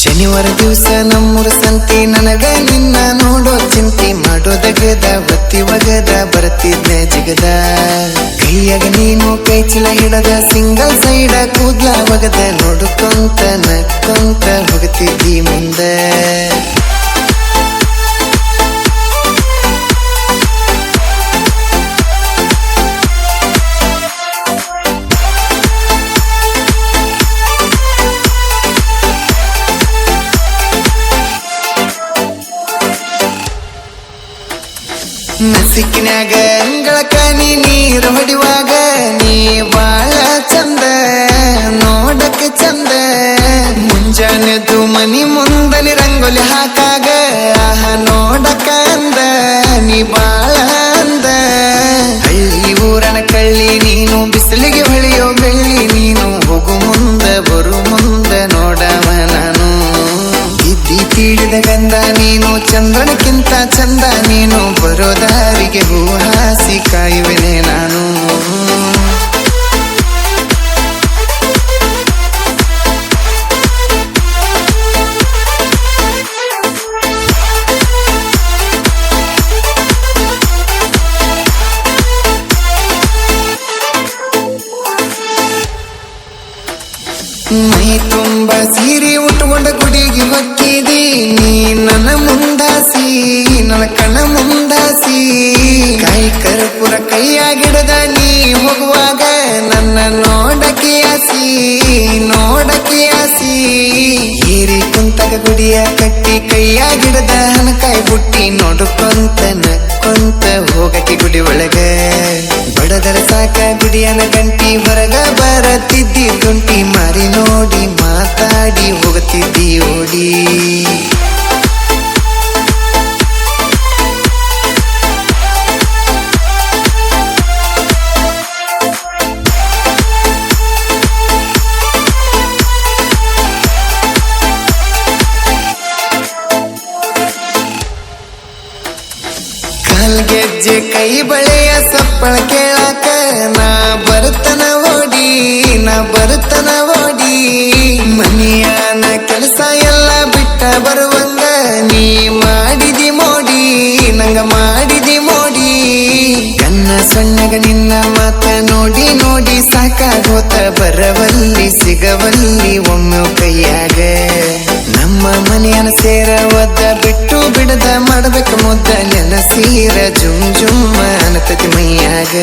ಶನಿವಾರ ದಿವಸ ನಮ್ಮೂರ ಸಂತಿ, ನನಗ ನಿನ್ನ ನೋಡೋ ಚಿಂತಿ ಮಾಡೋದಗದ ಬತ್ತಿ ಒಗದ, ಬರ್ತಿದ್ದೆ ಜಿಗದ. ಕೈಯಾಗ ನೀನು, ಕೈ ಚೀಲ ಹಿಡದ, ಸಿಂಗಲ್ ಸೈಡ ಕೂದ್ಲ ಒಗದ ನೋಡ್ಕೊಂತ ನಕ್ಕೊಂತ. ನಸಿಕಿನ್ಯಾಗ ಅಂಗಳಕ ನೀ ನೀರು ಹೊಡಿವಾಗ ನೀ ಬಾಳ ಚಂದ, ನೋಡಕ್ಕೆ ಚಂದ. ಮುಂಜಾನೆದು ಮನಿ ಮುಂದಲಿ ರಂಗೋಲಿ ಹಾಕಾಗ, ಆಹ ನೋಡಕ ಅಂದ, ನೀ ಬಾಳ ಅಂದ. ಹಳ್ಳಿ ಊರನ ಕಳ್ಳಿ, ನೀನು ಬಿಸಿಲಿಗೆ ಹೊಳಿಯೋ ಬೆಳ್ಳಿ, ನೀನು ಹೋಗು ಮುಂದ, ಬರು ಮುಂದ, ನೋಡವ ನಾನು. ಇದ್ದಿ ತಿಳಿದ ಗಂಧ, ನೀನು ಚಂದ್ರನಕ್ಕಿಂತ ಚಂದ, ನೀನು ದಾರಿಗೆ ಹೂ ಹಾಸಿ ಕಾಯುವೆನೆ ನಾನು. ಮೈ ತುಂಬ ಸೀರೆ ಉಟ್ಕೊಂಡ ಗುಡಿಗೆ ಹೊಕ್ಕಿದಿ ನೀ ನನ್ನ ಮುಂದಾಸಿ. ನನ್ನ ಕಣ ಮುಂದಾಸಿ. ಕೈ ಕರ್ಪುರ ಕೈಯಾಗಿಡದ ನೀ ಹೋಗುವಾಗ ನನ್ನ ನೋಡಕ್ಕೆ ಆಸಿ ನೋಡಕ್ಕೆ ಆಸಿ. ಹೀರಿ ಕುಂತಗ ಗುಡಿಯ ಕಟ್ಟಿ ಕೈಯಾಗಿಡದ ಕೈ ಬುಟ್ಟಿ ನೋಡ್ಕೊಂತ ಕೊಂತ ಹೋಗಕ್ಕೆ ಗುಡಿ ಒಳಗ. ಬಡದರ ಸಾಕ ಗುಡಿಯನ ಗಂಟಿ ಹೊರಗ ಬರತಿದ್ದಿ ಗುಂಟಿ ಮಾರಿ ನೋಡಿ ಕಾಲ್ಗೆಜ್ಜೆ ಕೈ ಬಳೆಯ ಸಪ್ಪಳ ಕೇಳಾಕ, ನಾ ಬರ್ತನ ಓಡಿ, ನಾ ಬರ್ತನ ಓಡಿ. ಮನಿಯಾನ ಕೆಲಸ ಎಲ್ಲ ಬಿಟ್ಟ ಬರುವಂಗ ನೀ ಮಾಡಿದಿ ಮೋಡಿ, ನಂಗ ಮಾಡಿದಿ ಮೋಡಿ. ಕನ್ನ ಸಣ್ಣಗ ನಿನ್ನ ಮಾತ ನೋಡಿ ನೋಡಿ ಸಾಕಾಗೋತ ಬರವಲ್ಲಿ, ಸಿಗವಲ್ಲಿ ಒಮ್ಮೆ ಕೈಯಾಗ. ನಮ್ಮ ಮನೆಯನ ಸೇರ ಒದ್ದ ಬಿಟ್ಟು ಬಿಡದ ಮಾಡಬೇಕು ಮೊದಲೆಲ್ಲ ಸೀರೆ ಜುಮ್ ಜುಮ್ ಅನತತಿ ಮೈಯಾಗ.